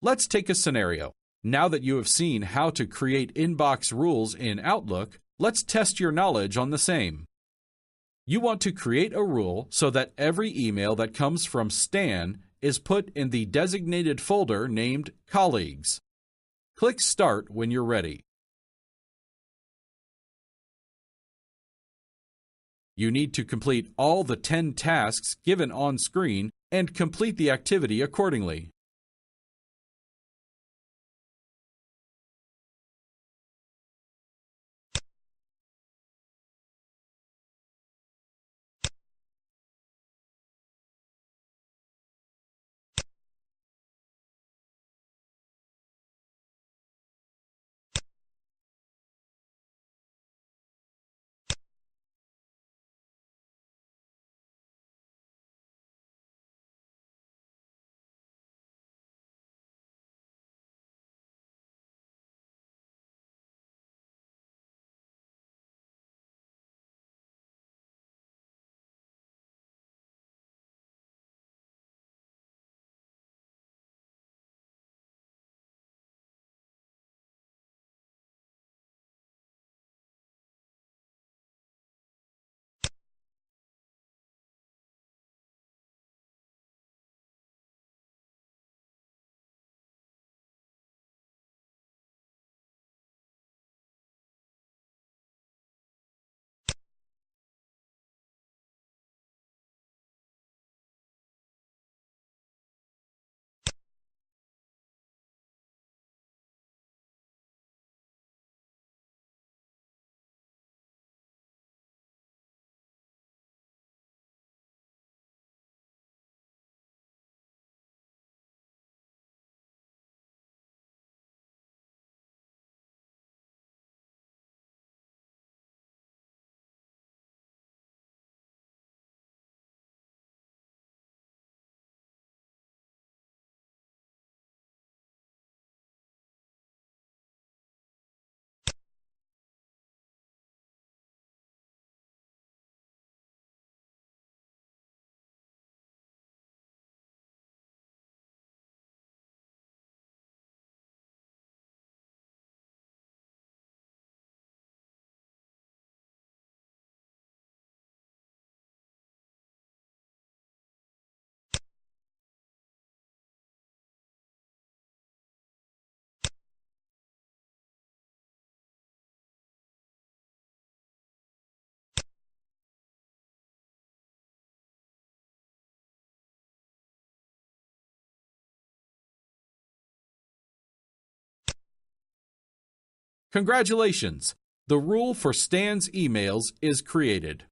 Let's take a scenario. Now that you have seen how to create inbox rules in Outlook, let's test your knowledge on the same. You want to create a rule so that every email that comes from Stan is put in the designated folder named Colleagues. Click Start when you're ready. You need to complete all the 10 tasks given on screen and complete the activity accordingly. Congratulations! The rule for Stan's emails is created.